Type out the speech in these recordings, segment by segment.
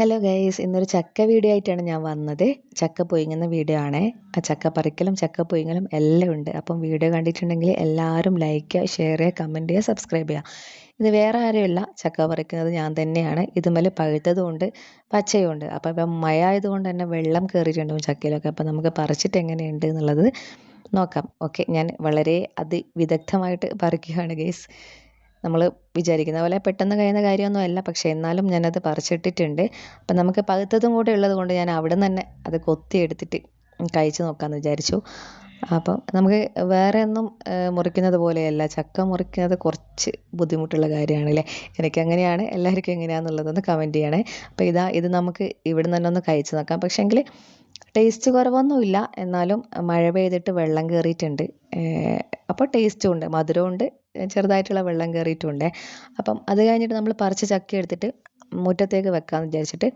Hello guys ഇന്നൊരു ചക്ക video ആയിട്ടാണ് ഞാൻ വന്നത്. ചക്ക പൊയിങ്ങുന്ന വീഡിയോ ആണേ. ആ ചക്ക പറിക്കലും ചക്ക പൊയിങ്ങലും എല്ലാം ഉണ്ട്. അപ്പം വീഡിയോ കണ്ടിട്ടുണ്ടെങ്കിൽ എല്ലാവരും ലൈക്ക് ചെയ്യുക ഷെയർ ചെയ്യുക കമന്റ് ചെയ്യുക സബ്സ്ക്രൈബ് ചെയ്യുക. ഇത് വേറെ ആരുമില്ല. ചക്ക പറിക്കുന്നത് ഞാൻ തന്നെയാണ്. ഇതുമേൽ പഴുത്തതുകൊണ്ട് ഉണ്ട് പച്ചയും ഉണ്ട്. അപ്പോൾ ഇപ്പം മഴ ആയതുകൊണ്ട് തന്നെ വെള്ളം കയറിയിട്ടുണ്ടാവും ചക്കയിലൊക്കെ. അപ്പോൾ നമുക്ക് പറിച്ചിട്ട് എങ്ങനെയുണ്ട് എന്നുള്ളത് നോക്കാം. ഓക്കെ ഞാൻ വളരെ അതിവിദഗ്ധമായിട്ട് പറിക്കുകയാണ് ഗൈസ് നമ്മൾ വിചാരിക്കുന്ന പോലെ പെട്ടെന്ന് കഴിയുന്ന കാര്യമൊന്നും അല്ല. പക്ഷേ എന്നാലും ഞാനത് പറിച്ചിട്ടിട്ടുണ്ട്. അപ്പം നമുക്ക് പഴുത്തതും കൂടെ ഉള്ളത് കൊണ്ട് ഞാൻ അവിടെ നിന്ന് തന്നെ അത് കൊത്തി എടുത്തിട്ട് കഴിച്ച് നോക്കാമെന്ന് വിചാരിച്ചു. അപ്പം നമുക്ക് വേറെ ഒന്നും മുറിക്കുന്നത് പോലെയല്ല. ചക്ക മുറിക്കുന്നത് കുറച്ച് ബുദ്ധിമുട്ടുള്ള കാര്യമാണല്ലേ? എനിക്ക് അങ്ങനെയാണ് എല്ലാവർക്കും എങ്ങനെയാണെന്നുള്ളതൊന്ന് കമന്റ് ചെയ്യണേ. അപ്പോൾ ഇതാ ഇത് നമുക്ക് ഇവിടെ നിന്ന് തന്നെ ഒന്ന് കഴിച്ചു നോക്കാം. പക്ഷേങ്കിൽ ടേസ്റ്റ് കുറവൊന്നുമില്ല. എന്നാലും മഴ പെയ്തിട്ട് വെള്ളം കയറിയിട്ടുണ്ട് അപ്പോൾ ടേസ്റ്റും ഉണ്ട്. മധുരമുണ്ട്. ചെറുതായിട്ടുള്ള വെള്ളം കയറിയിട്ടുണ്ട് അപ്പം അത് കഴിഞ്ഞിട്ട് നമ്മൾ പറിച്ച ചക്ക എടുത്തിട്ട് മുറ്റത്തേക്ക് വെക്കാമെന്ന് വിചാരിച്ചിട്ട്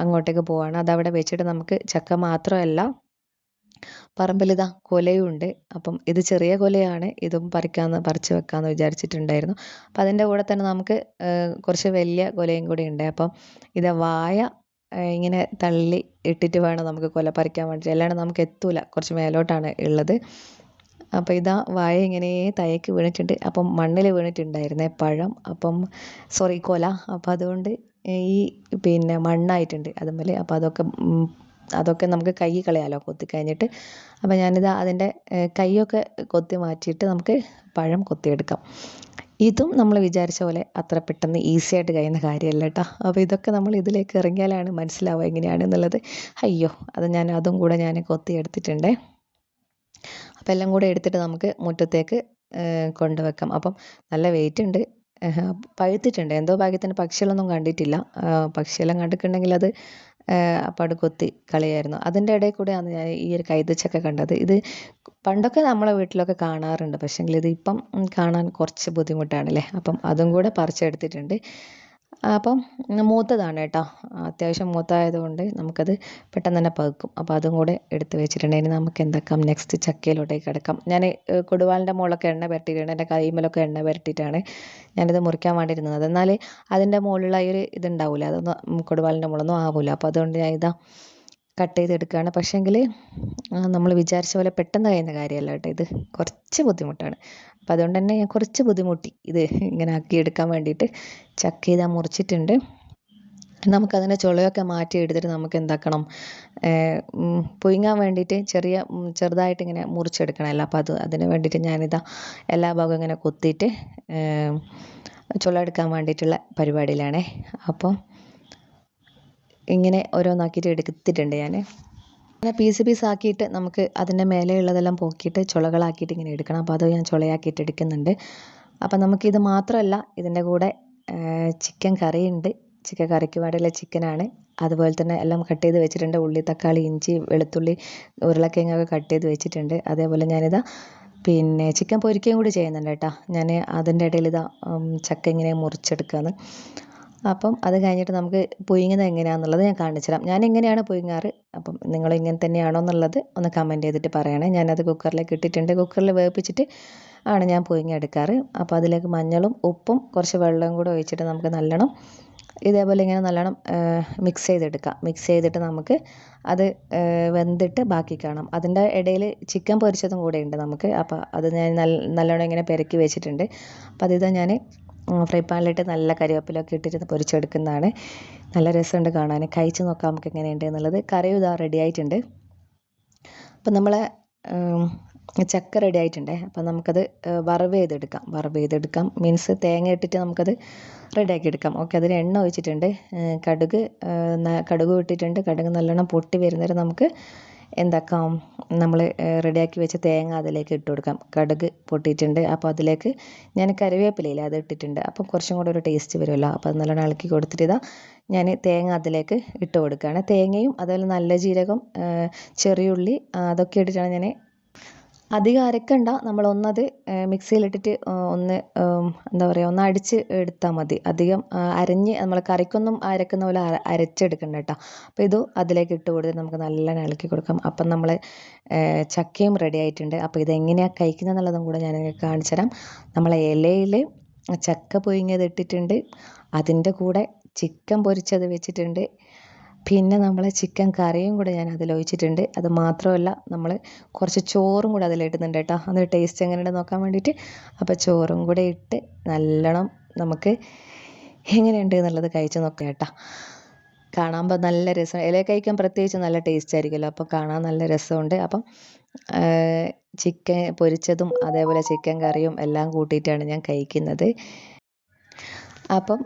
അങ്ങോട്ടേക്ക് പോവാണ്. അതവിടെ വെച്ചിട്ട് നമുക്ക് ചക്ക മാത്രമല്ല പറമ്പിലിതാ കൊലയും ഉണ്ട്. അപ്പം ഇത് ചെറിയ കൊലയാണ് ഇതും പറിക്കാമെന്ന് പറിച്ച് വെക്കാമെന്ന് വിചാരിച്ചിട്ടുണ്ടായിരുന്നു. അപ്പം അതിന്റെ കൂടെ തന്നെ നമുക്ക് കുറച്ച് വലിയ കൊലയും കൂടി ഉണ്ട്. അപ്പം ഇത് വായ ഇങ്ങനെ തള്ളി ഇട്ടിട്ട് വേണം നമുക്ക് കൊല പറിക്കാൻ വേണ്ടിയിട്ട് അല്ലാണ്ട് നമുക്ക് എത്തൂല. കുറച്ച് മേലോട്ടാണ് ഉള്ളത്. അപ്പോൾ ഇതാ വാഴ ഇങ്ങനെ തയക്ക് വീണിട്ടുണ്ട്. അപ്പം മണ്ണിൽ വീണിട്ടുണ്ടായിരുന്നേ പഴം. അപ്പം സോറി കൊല. അപ്പം അതുകൊണ്ട് ഈ പിന്നെ മണ്ണായിട്ടുണ്ട് അതുപോലെ അപ്പം അതൊക്കെ അതൊക്കെ നമുക്ക് കൈ കളയാലോ കൊത്തി കഴിഞ്ഞിട്ട്. അപ്പം ഞാനിത് അതിന്റെ കൈയൊക്കെ കൊത്തി മാറ്റിയിട്ട് നമുക്ക് പഴം കൊത്തിയെടുക്കാം. ഇതും നമ്മൾ വിചാരിച്ച പോലെ അത്ര പെട്ടെന്ന് ഈസി ആയിട്ട് കഴിയുന്ന കാര്യമല്ല കേട്ടോ അപ്പോൾ ഇതൊക്കെ നമ്മൾ ഇതിലേക്ക് ഇറങ്ങിയാലാണ് മനസ്സിലാവുക എങ്ങനെയാണെന്നുള്ളത്. അയ്യോ അത് ഞാൻ അതും കൂടെ ഞാൻ കൊത്തി എടുത്തിട്ടുണ്ട് അപ്പോൾ എല്ലാം കൂടെ എടുത്തിട്ട് നമുക്ക് മുറ്റത്തേക്ക് കൊണ്ടുവെക്കാം. അപ്പം നല്ല വെയിറ്റ് ഉണ്ട്. പഴുത്തിട്ടുണ്ട്. എന്തോ ഭാഗ്യത്തിന് പക്ഷികളൊന്നും കണ്ടിട്ടില്ല. പക്ഷിയെല്ലാം കണ്ടിട്ടുണ്ടെങ്കിൽ അത് അപ്പാട് കൊത്തി കളിയായിരുന്നു. അതിന്റെ ഇടയിൽ കൂടെയാണ് ഞാൻ ഈ ഒരു കൈതച്ചക്ക കണ്ടത്. ഇത് പണ്ടൊക്കെ നമ്മളെ വീട്ടിലൊക്കെ കാണാറുണ്ട്. പക്ഷേങ്കിൽ ഇത് ഇപ്പം കാണാൻ കുറച്ച് ബുദ്ധിമുട്ടാണല്ലേ? അപ്പം അതും കൂടെ പറിച്ചെടുത്തിട്ടുണ്ട്. അപ്പം മൂത്തതാണ് കേട്ടോ. അത്യാവശ്യം മൂത്തായതുകൊണ്ട് നമുക്കത് പെട്ടെന്ന് തന്നെ പകുക്കും. അപ്പോൾ അതും കൂടെ എടുത്ത് വെച്ചിട്ടുണ്ടെങ്കിൽ നമുക്ക് എന്താക്കാം നെക്സ്റ്റ് ചക്കയിലോട്ടേക്ക് കിടക്കാം. ഞാൻ കൊടുവാളിന്റെ മുകളിലൊക്കെ എണ്ണ പുരട്ടിയിട്ടുണ്ട്. എന്റെ കൈമലൊക്കെ എണ്ണ പുരട്ടിയിട്ടാണ് ഞാനിത് മുറിക്കാൻ വേണ്ടിയിരുന്നത്. എന്നാൽ അതിന്റെ മുകളിലുള്ള ഈ ഒരു ഇതുണ്ടാവില്ല അതൊന്നും കൊടുവാളിന്റെ മുകളൊന്നും ആവില്ല അപ്പോൾ അതുകൊണ്ട് ഞാൻ ഇതാ കട്ട് ചെയ്തെടുക്കുകയാണ്. പക്ഷേങ്കിൽ നമ്മൾ വിചാരിച്ച പോലെ പെട്ടെന്ന് കഴിയുന്ന കാര്യമല്ല കേട്ടോ ഇത്. കുറച്ച് ബുദ്ധിമുട്ടാണ്. അപ്പോൾ അതുകൊണ്ട് തന്നെ ഞാൻ കുറച്ച് ബുദ്ധിമുട്ടി ഇത് ഇങ്ങനെ ആക്കി എടുക്കാൻ വേണ്ടിയിട്ട്. ചക്ക ചെയ്താൽ മുറിച്ചിട്ടുണ്ട്. നമുക്കതിന്റെ ചുളയൊക്കെ മാറ്റി എടുത്തിട്ട് നമുക്ക് എന്താക്കണം? പുഴുങ്ങാൻ വേണ്ടിയിട്ട് ചെറിയ ചെറുതായിട്ട് ഇങ്ങനെ മുറിച്ചെടുക്കണമല്ലോ. അപ്പോൾ അത് അതിന് വേണ്ടിയിട്ട് ഞാനിതാ എല്ലാ ഭാഗവും ഇങ്ങനെ കൊത്തിയിട്ട് ചുള എടുക്കാൻ വേണ്ടിയിട്ടുള്ള പരിപാടിയിലാണേ. അപ്പം ഇങ്ങനെ ഓരോന്നാക്കിയിട്ട് എടുത്തിട്ടുണ്ട് ഞാൻ അങ്ങനെ പീസ് പീസ് ആക്കിയിട്ട് നമുക്ക് അതിന്റെ മേലെയുള്ളതെല്ലാം പോക്കിയിട്ട് ചുളകളാക്കിയിട്ട് ഇങ്ങനെ എടുക്കണം. അപ്പോൾ അത് ഞാൻ ചുളയാക്കിയിട്ട് എടുക്കുന്നുണ്ട്. അപ്പം നമുക്കിത് മാത്രമല്ല ഇതിന്റെ കൂടെ ചിക്കൻ കറി ഉണ്ട് ചിക്കൻ കറിക്ക് വേണ്ടിയുള്ള ചിക്കനാണ്. അതുപോലെ തന്നെ എല്ലാം കട്ട് ചെയ്ത് വെച്ചിട്ടുണ്ട്. ഉള്ളി തക്കാളി ഇഞ്ചി വെളുത്തുള്ളി ഉരുളക്കിഴങ്ങൊക്കെ കട്ട് ചെയ്ത് വെച്ചിട്ടുണ്ട്. അതേപോലെ ഞാനിതാ പിന്നെ ചിക്കൻ പൊരിക്കുകയും കൂടി ചെയ്യുന്നുണ്ട് കേട്ടോ. ഞാൻ അതിന്റെ ഇടയിൽ ഇതാ ചക്ക ഇങ്ങനെ മുറിച്ചെടുക്കുകയാണ്. അപ്പം അത് കഴിഞ്ഞിട്ട് നമുക്ക് പുഴുങ്ങുന്നത് എങ്ങനെയാണെന്നുള്ളത് ഞാൻ കാണിച്ചു തരാം. ഞാൻ എങ്ങനെയാണ് പുഴുങ്ങാറ്? അപ്പം നിങ്ങൾ ഇങ്ങനെ തന്നെയാണോ എന്നുള്ളത് ഒന്ന് കമന്റ് ചെയ്തിട്ട് പറയണേ. ഞാനത് കുക്കറിലേക്ക് ഇട്ടിട്ടുണ്ട്. കുക്കറിൽ വേവിച്ചിട്ട് ആണ് ഞാൻ പുഴുങ്ങിയെടുക്കാറ്. അപ്പോൾ അതിലേക്ക് മഞ്ഞളും ഉപ്പും കുറച്ച് വെള്ളവും കൂടെ ഒഴിച്ചിട്ട് നമുക്ക് നല്ലോണം ഇതേപോലെ ഇങ്ങനെ നല്ലോണം മിക്സ് ചെയ്തെടുക്കാം. മിക്സ് ചെയ്തിട്ട് നമുക്ക് അത് വെന്തിട്ട് ബാക്കി കാണാം. അതിന്റെ ഇടയിൽ ചിക്കൻ പൊരിച്ചതും കൂടെ ഉണ്ട് നമുക്ക്. അപ്പോൾ അത് ഞാൻ നല്ല നല്ലോണം ഇങ്ങനെ പെരക്കി വെച്ചിട്ടുണ്ട്. അപ്പോൾ അതിതാ ഞാൻ ഫ്രൈ പാനിലിട്ട് നല്ല കരിവേപ്പിലൊക്കെ ഇട്ടിട്ട് പൊരിച്ചെടുക്കുന്നതാണ്. നല്ല രസമുണ്ട് കാണാൻ കഴിച്ച് നോക്കാം നമുക്ക് എങ്ങനെയുണ്ട് എന്നുള്ളത്. കറിയും ഇതാ റെഡി ആയിട്ടുണ്ട്. അപ്പം നമ്മളെ ചക്ക റെഡി ആയിട്ടുണ്ട്. അപ്പം നമുക്കത് വറവ് ചെയ്തെടുക്കാം. വറവ് ചെയ്തെടുക്കാം. മീൻസ് തേങ്ങ ഇട്ടിട്ട് നമുക്കത് റെഡിയാക്കി എടുക്കാം. ഓക്കെ അതിന് എണ്ണ ഒഴിച്ചിട്ടുണ്ട്. കടുക് കടുക് ഇട്ടിട്ടുണ്ട്. കടുക് നല്ലോണം പൊട്ടി വരുന്നവരെ നമുക്ക് എന്താക്കാം? നമ്മൾ റെഡിയാക്കി വെച്ച തേങ്ങ അതിലേക്ക് ഇട്ട് കൊടുക്കാം. കടുക് പൊട്ടിയിട്ടുണ്ട്. അപ്പോൾ അതിലേക്ക് ഞാൻ കറിവേപ്പിലയില്ല അത് ഇട്ടിട്ടുണ്ട്. അപ്പം കുറച്ചും കൂടെ ഒരു ടേസ്റ്റ് വരുമല്ലോ. അപ്പോൾ അത് നല്ലോണം ഇളക്കി കൊടുത്തിട്ട് ഇതാ ഞാൻ തേങ്ങ അതിലേക്ക് ഇട്ട് കൊടുക്കുകയാണ്. തേങ്ങയും അതുപോലെ നല്ല ജീരകം ചെറിയുള്ളി അതൊക്കെ ഇട്ടിട്ടാണ് ഞാൻ അധികം അരക്കണ്ട. നമ്മൾ ഒന്നത് മിക്സിയിലിട്ടിട്ട് ഒന്ന് എന്താ പറയുക ഒന്ന് അടിച്ച് എടുത്താൽ മതി. അധികം അരഞ്ഞ് നമ്മൾ കറിക്കൊന്നും അരക്കുന്ന പോലെ അരച്ചെടുക്കണ്ട കേട്ടോ. അപ്പോൾ ഇത് അതിലേക്ക് ഇട്ട് കൊടുത്ത് നമുക്ക് നല്ല ഇളക്കി കൊടുക്കാം. അപ്പം നമ്മൾ ചക്കയും റെഡി ആയിട്ടുണ്ട്. അപ്പോൾ ഇതെങ്ങനെയാണ് കഴിക്കുന്നത് എന്നുള്ളതും കൂടെ ഞാൻ കാണിച്ചു തരാം. നമ്മളെ ഇലയിൽ ചക്ക പുഴുങ്ങിയത് ഇട്ടിട്ടുണ്ട്. അതിന്റെ കൂടെ ചിക്കൻ പൊരിച്ചത് വെച്ചിട്ടുണ്ട്. പിന്നെ നമ്മൾ ചിക്കൻ കറിയും കൂടെ ഞാൻ അതിൽ ഒഴിച്ചിട്ടുണ്ട്. അത് മാത്രമല്ല നമ്മൾ കുറച്ച് ചോറും കൂടെ അതിലിടുന്നുണ്ട് കേട്ടോ. അതിന്റെ ടേസ്റ്റ് എങ്ങനെയുണ്ട് നോക്കാൻ വേണ്ടിയിട്ട്. അപ്പോൾ ചോറും കൂടെ ഇട്ട് നല്ലോണം നമുക്ക് എങ്ങനെയുണ്ട് എന്നുള്ളത് കഴിച്ച് നോക്കാം കേട്ടോ. കാണാമ്പോൾ നല്ല രസം. ഇല കഴിക്കാൻ പ്രത്യേകിച്ച് നല്ല ടേസ്റ്റ് ആയിരിക്കുമല്ലോ. അപ്പോൾ കാണാൻ നല്ല രസമുണ്ട്. അപ്പം ചിക്കൻ പൊരിച്ചതും അതേപോലെ ചിക്കൻ കറിയും എല്ലാം കൂട്ടിയിട്ടാണ് ഞാൻ കഴിക്കുന്നത്. അപ്പം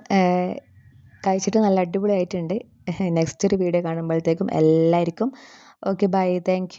കഴിച്ചിട്ട് നല്ല അടിപൊളിയായിട്ടുണ്ട്. നെക്സ്റ്റ് ഒരു വീഡിയോ കാണുമ്പോഴത്തേക്കും എല്ലാവർക്കും. Okay bye thank